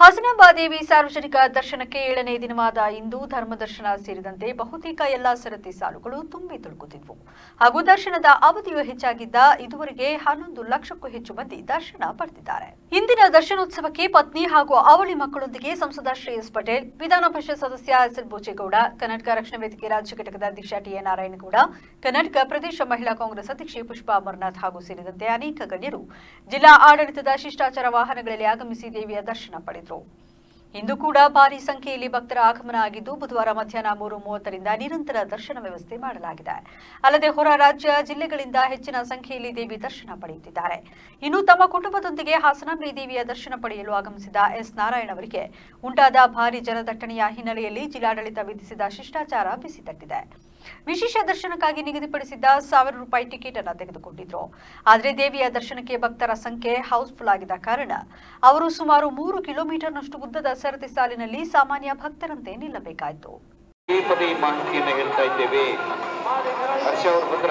ಹಸನಾಂಬಾದೇವಿ ಸಾರ್ವಜನಿಕ ದರ್ಶನಕ್ಕೆ ಏಳನೇ ದಿನವಾದ ಇಂದು ಧರ್ಮದರ್ಶನ ಸೇರಿದಂತೆ ಬಹುತೇಕ ಎಲ್ಲಾ ಸರತಿ ಸಾಲುಗಳು ತುಂಬಿ ತುಳುಕುತ್ತಿದ್ವು ಹಾಗೂ ದರ್ಶನದ ಅವಧಿಯು ಹೆಚ್ಚಾಗಿದ್ದ ಇದುವರೆಗೆ ಹನ್ನೊಂದು ಲಕ್ಷಕ್ಕೂ ಹೆಚ್ಚು ಮಂದಿ ದರ್ಶನ ಪಡೆದಿದ್ದಾರೆ. ಇಂದಿನ ದರ್ಶನೋತ್ಸವಕ್ಕೆ ಪತ್ನಿ ಹಾಗೂ ಅವಳಿ ಮಕ್ಕಳೊಂದಿಗೆ ಸಂಸದ ಶ್ರೇಯಸ್ ಪಟೇಲ್ ವಿಧಾನ ಪರಿಷತ್ ಸದಸ್ಯ ಎಸ್ ಎಲ್ ಭೋಜೇಗೌಡ ಕರ್ನಾಟಕ ರಕ್ಷಣಾ ವೇದಿಕೆ ರಾಜ್ಯ ಘಟಕದ ಅಧ್ಯಕ್ಷ ಟಿಎ ನಾರಾಯಣಗೌಡ, ಕರ್ನಾಟಕ ಪ್ರದೇಶ ಮಹಿಳಾ ಕಾಂಗ್ರೆಸ್ ಅಧ್ಯಕ್ಷೆ ಪುಷ್ಪಾ ಅಮರನಾಥ್ ಹಾಗೂ ಸೇರಿದಂತೆ ಅನೇಕ ಗಣ್ಯರು ಜಿಲ್ಲಾ ಆಡಳಿತದ ಶಿಷ್ಟಾಚಾರ ವಾಹನಗಳಲ್ಲಿ ಆಗಮಿಸಿ ದೇವಿಯ ದರ್ಶನ ಪಡೆದರು. ಇಂದು ಕೂಡ ಭಾರಿ ಸಂಖ್ಯೆಯಲ್ಲಿ ಭಕ್ತರ ಆಗಮನ ಆಗಿದ್ದು, ಬುಧವಾರ ಮಧ್ಯಾಹ್ನ ಮೂರು ಮೂವತ್ತರಿಂದ ನಿರಂತರ ದರ್ಶನ ವ್ಯವಸ್ಥೆ ಮಾಡಲಾಗಿದೆ. ಅಲ್ಲದೆ ಹೊರ ರಾಜ್ಯ ಜಿಲ್ಲೆಗಳಿಂದ ಹೆಚ್ಚಿನ ಸಂಖ್ಯೆಯಲ್ಲಿ ದೇವಿ ದರ್ಶನ ಪಡೆಯುತ್ತಿದ್ದಾರೆ. ಇನ್ನು ತಮ್ಮ ಕುಟುಂಬದೊಂದಿಗೆ ಹಾಸನಾಂಬಿ ದೇವಿಯ ದರ್ಶನ ಪಡೆಯಲು ಆಗಮಿಸಿದ ಎಸ್ ನಾರಾಯಣ ಅವರಿಗೆ ಉಂಟಾದ ಭಾರಿ ಜನದಟ್ಟಣೆಯ ಹಿನ್ನೆಲೆಯಲ್ಲಿ ಜಿಲ್ಲಾಡಳಿತ ವಿಧಿಸಿದ ಶಿಷ್ಟಾಚಾರ ಬಿಸಿ ತಟ್ಟಿದೆ. ವಿಶೇಷ ದರ್ಶನಕ್ಕಾಗಿ ನಿಗದಿಪಡಿಸಿದ್ದ ಸಾವಿರ ರೂಪಾಯಿ ಟಿಕೆಟ್ ಅನ್ನು ತೆಗೆದುಕೊಂಡಿದ್ರು. ಆದರೆ ದೇವಿಯ ದರ್ಶನಕ್ಕೆ ಭಕ್ತರ ಸಂಖ್ಯೆ ಹೌಸ್ಫುಲ್ ಆಗಿದ್ದ ಕಾರಣ ಅವರು ಸುಮಾರು ಮೂರು ಕಿಲೋಮೀಟರ್ನಷ್ಟು ಉದ್ದದ ಸರತಿ ಸಾಲಿನಲ್ಲಿ ಸಾಮಾನ್ಯ ಭಕ್ತರಂತೆ ನಿಲ್ಲಬೇಕಾಯಿತು. ಪದೇ ಮಾಹಿತಿಯನ್ನು ಹೇಳ್ತಾ ಇದ್ದೇವೆ. ಹರ್ಷ ಅವರು ಬಂದ್ರ